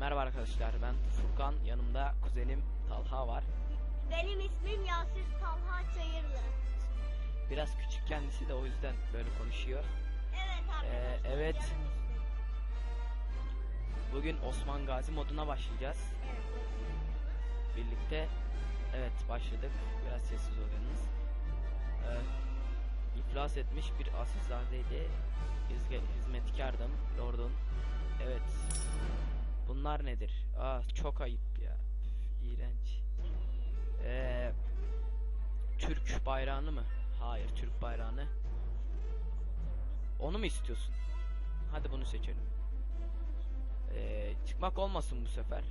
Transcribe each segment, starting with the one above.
Merhaba arkadaşlar ben Furkan yanımda kuzenim Talha var. Benim ismim Yasir Talha Çayırlı. Biraz küçük kendisi de o yüzden böyle konuşuyor. Evet arkadaşlar. Ee, evet. Bugün Osman Gazi moduna başlayacağız. Evet. Birlikte evet başladık. Biraz sessiz olunuz. Ee, iflas etmiş bir asilzadeydi. Hizmetkardım. Lord'un. Evet. Bunlar nedir? Aa çok ayıp ya. Üf, İğrenç. Ee, Türk bayrağını mı? Hayır Türk bayrağını. Onu mu istiyorsun? Hadi bunu seçelim. Ee, çıkmak olmasın bu sefer.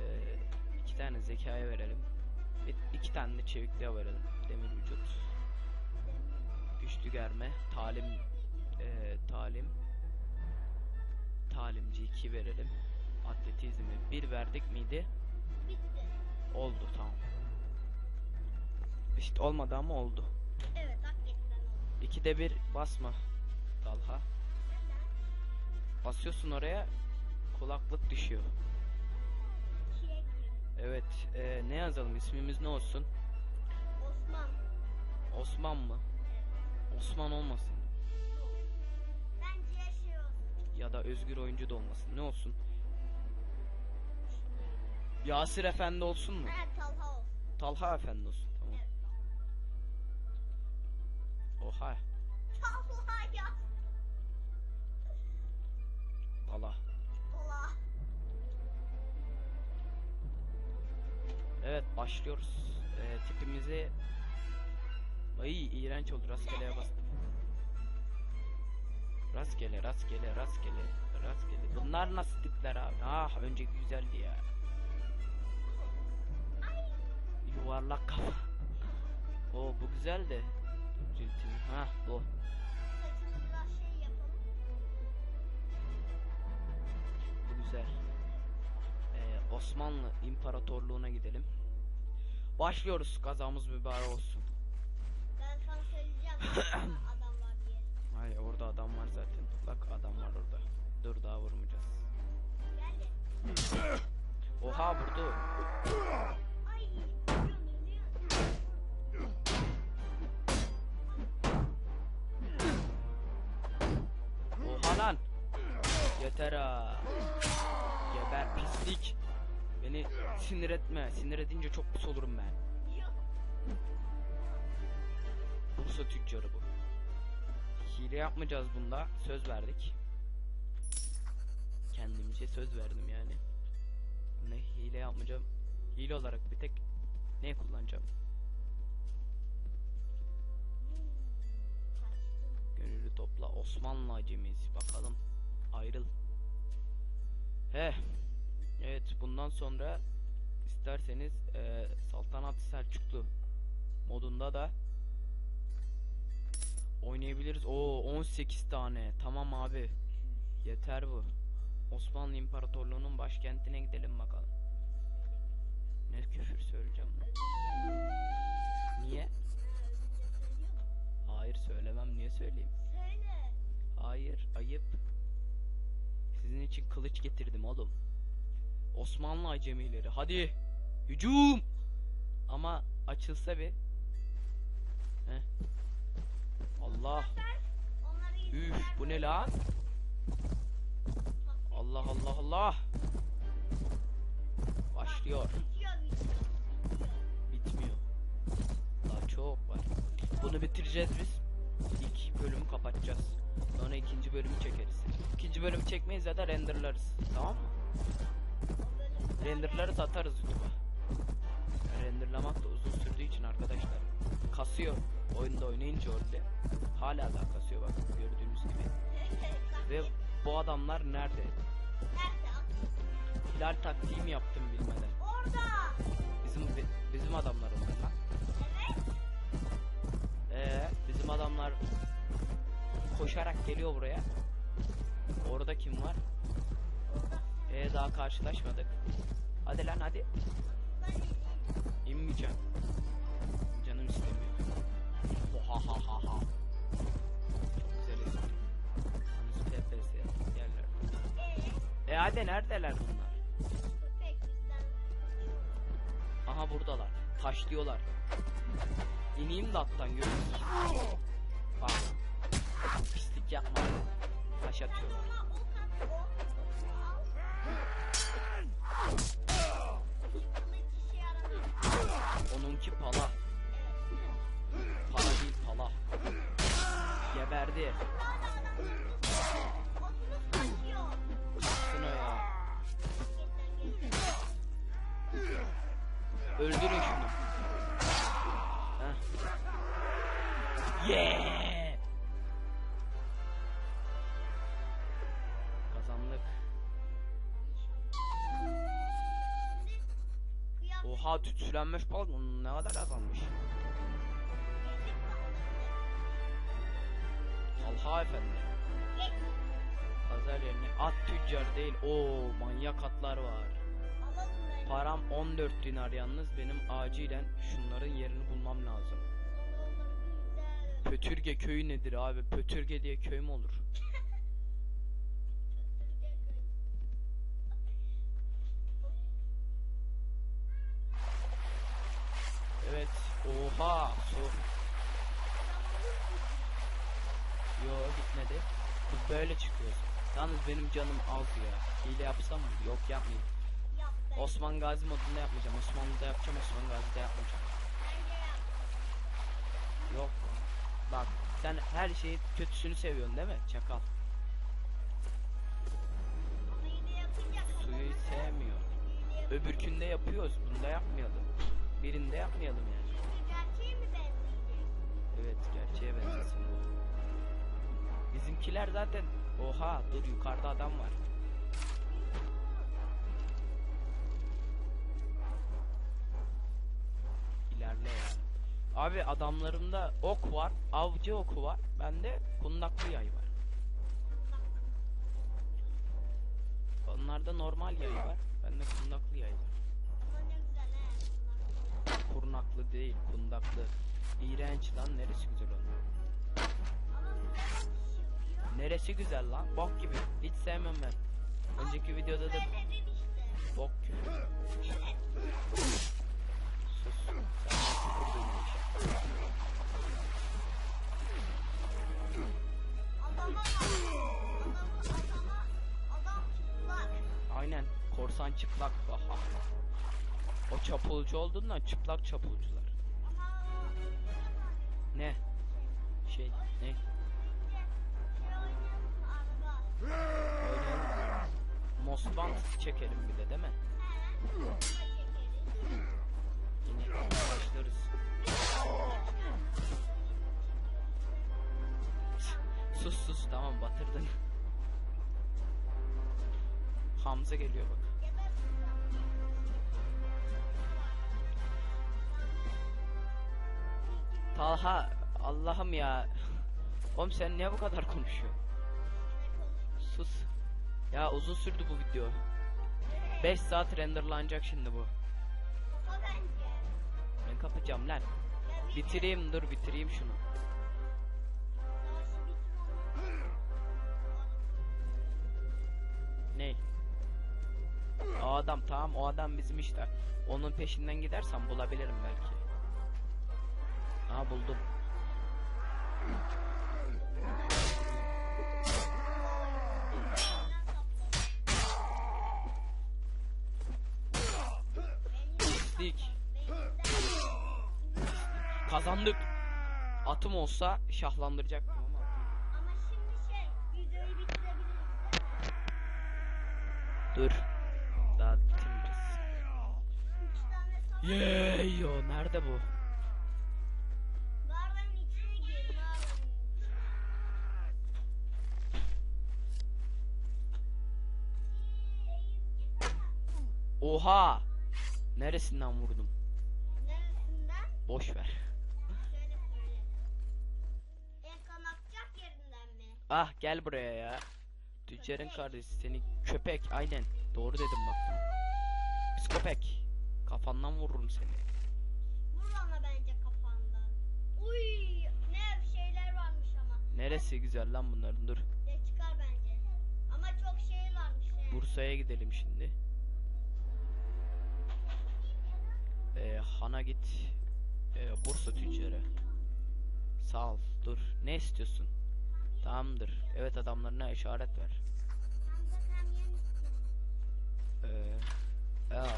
Ee, iki tane zekaya verelim. Bir, iki tane de çevikliğe verelim. Demir vücut. Güçlü germe. Talim. ee, talim. Talimci 2 verelim. Atletizmi 1 verdik miydi? Bitti. Oldu tamam. İşte olmadı ama oldu. Evet hakikaten oldu. İkide bir basma. Talha. Basıyorsun oraya kulaklık düşüyor. Evet ee, ne yazalım ismimiz ne olsun? Osman. Osman mı? Osman olmasın. Ya da Özgür oyuncu da olmasın. Ne olsun? Yasir Efendi olsun mu? Evet Talha olsun. Talha Efendi olsun. Tamam. Evet. Oha. Talha ya. Talha. Talha. Evet başlıyoruz. Ee, tipimizi Ay iğrenç oldu rastgeleye bastım. Rastgele rastgele rastgele rastgele. Bunlar nasıl tipler abi? Ah önceki güzeldi ya. Yuvarlak kafa. O bu güzel de. Ciltin. Ha bu. Bu güzel. Ee, Osmanlı İmparatorluğu'na gidelim. Başlıyoruz. Kazamız mübarek olsun. Ben sana söyleyeceğim. Ay orada adam var zaten. Bak adam var orada. Dur daha vurmayacağız. Oha vurdu. Oha lan. Yeter ha. Geber pislik. Beni sinir etme. Sinir edince çok pis olurum ben. Bursa tüccarı bu. Hile yapmayacağız bunda. Söz verdik. Kendimce söz verdim yani. Ne hile yapmayacağım. Hile olarak bir tek ne kullanacağım? Gönüllü topla Osmanlı acemisi bakalım ayrıl. He. Evet bundan sonra isterseniz eee Saltanat Selçuklu modunda da oynayabiliriz. Oo 18 tane. Tamam abi. Yeter bu. Osmanlı İmparatorluğu'nun başkentine gidelim bakalım. Ne küfür söyleyeceğim lan. Niye? Hayır söylemem niye söyleyeyim? Söyle. Hayır ayıp. Sizin için kılıç getirdim oğlum. Osmanlı acemileri hadi hücum. Ama açılsa bir. Heh. Allah. Üf bu ne lan? Allah Allah Allah. Başlıyor. Bitmiyor. Daha çok var. Bunu bitireceğiz biz. İlk bölümü kapatacağız. Sonra ikinci bölümü çekeriz. İkinci bölümü çekmeyiz ya da renderlarız. Tamam mı? Renderlarız atarız YouTube'a. Renderlamak da uzun sürdüğü için arkadaşlar. Kasıyor. Oyunda oynayınca orada. Hala daha kasıyor bak gördüğünüz gibi. Ve bu adamlar nerede? Nerede? Hilal taktiğimi yaptım bilmeden. Orada. Bizim bizim adamlar onlar lan. Evet. Ee, bizim adamlar koşarak geliyor buraya. Orada kim var? Ee daha karşılaşmadık. Hadi lan hadi. İnmeyeceğim. Ha ha ha. Çok güzel espri. Yalnız TPS yerler. E hadi neredeler bunlar? Aha buradalar. Taşlıyorlar. İneyim de attan görürsün. Bak. Pislik yapma. Taş atıyorlar. Ona ok Çıksın o ya. Öldürün şunu. Heh. Yeah! Kazandık. Oha tütsülenmiş balık ne kadar kazanmış. Talha efendi. Pazar yerine at tüccar değil. Oo manyak atlar var. Param 14 dinar yalnız benim acilen şunların yerini bulmam lazım. Pötürge köyü nedir abi? Pötürge diye köy mü olur? Evet. Oha. Su. Yo gitmedi. Biz böyle çıkıyoruz. Yalnız benim canım az ya. Hile yapsam mı? Yok yapmayayım. Osman Gazi modunda yapmayacağım. Osmanlı'da yapacağım. Osman Gazi'de yapmayacağım. Yok. Bak sen her şeyin kötüsünü seviyorsun değil mi? Çakal. Suyu sevmiyor. Öbürkünde yapıyoruz. Bunda yapmayalım. Birinde yapmayalım yani. Gerçeğe mi? Evet gerçeğe benzesin Bizimkiler zaten oha dur yukarıda adam var. İlerle ya. Abi adamlarımda ok var, avcı oku var. Bende kundaklı yay var. Onlarda normal yay var. Bende kundaklı yay var. Kurnaklı değil, kundaklı. İğrenç lan neresi güzel onun? Neresi güzel lan? Bok gibi. Hiç sevmem ben. Önceki videoda da bok gibi. Aynen. Korsan çıplak. Haha. o çapulcu olduğundan çıplak çapulcular. Ne? Şey ne? Mosband çekelim bir de değil mi? Yine başlarız. Sus sus tamam batırdın. Hamza geliyor bak. Talha Allah'ım ya. Oğlum sen niye bu kadar konuşuyorsun? Sus. Ya uzun sürdü bu video. 5 saat renderlanacak şimdi bu. Ben kapacağım lan. Bitireyim dur bitireyim şunu. Savaşı bitir oğlum. Ne? O adam tamam o adam bizim işte. Onun peşinden gidersem bulabilirim belki. Aa buldum. Kazandık. Atım olsa şahlandıracaktım ama. Ama şimdi şey videoyu bitirebiliriz. Dur. Daha bitiririz. Savaş. Yeeyo nerede bu? Mağaranın içine gir mağaranın içine. Oha! Neresinden vurdum? Neresinden? Boş ver. Ah gel buraya ya. Tüccarın kardeşi seni köpek aynen. Doğru dedim baktım. Pis köpek. Kafandan vururum seni. Vur ama bence kafandan. Uy, ne şeyler varmış ama. Neresi güzel lan bunların dur. Ya çıkar bence. Ama çok şey varmış he. Bursa'ya gidelim şimdi. Ee, Han'a git. Ee, Bursa tüccarı. Sağ ol. Dur. Ne istiyorsun? Tamamdır. Evet adamlarına işaret ver. Ee, al.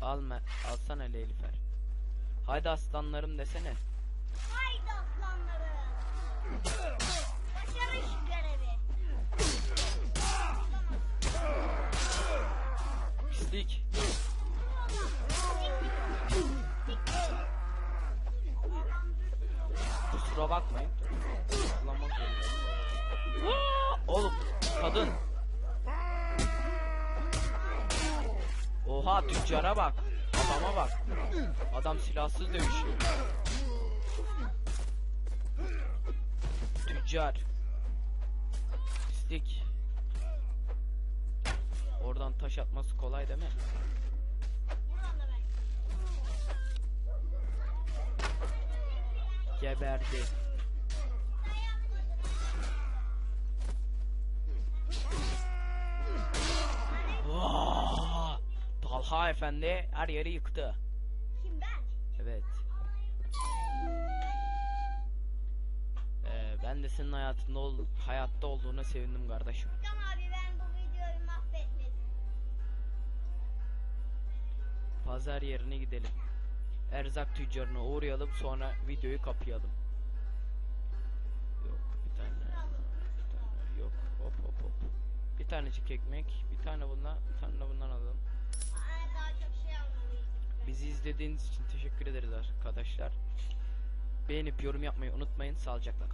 Alma. Alsana Leylifer. Haydi aslanlarım desene. Haydi aslanlarım. Başarın şu görevi. Pislik. Kusura bakmayın. Kullanmak zorundayım. Aa, Oğlum kadın. Oha tüccara bak. Adama bak. Adam silahsız dövüşüyor. Tüccar. Pislik. Oradan taş atması kolay değil mi? Geberdi. Talha Efendi her yeri yıktı. Kim ben? Evet. Ee, ben de senin hayatında ol hayatta olduğuna sevindim kardeşim. Furkan abi ben bu videoyu mahvetmedim. Pazar yerine gidelim. Erzak tüccarına uğrayalım sonra videoyu kapayalım. Yok bir tane, bir tane yok hop hop hop. Bir tanecik ekmek, bir tane bundan, bir tane bundan alalım. Aa, daha çok şey almalıyız. Bizi izlediğiniz için teşekkür ederiz arkadaşlar. Beğenip yorum yapmayı unutmayın. Sağlıcakla kalın.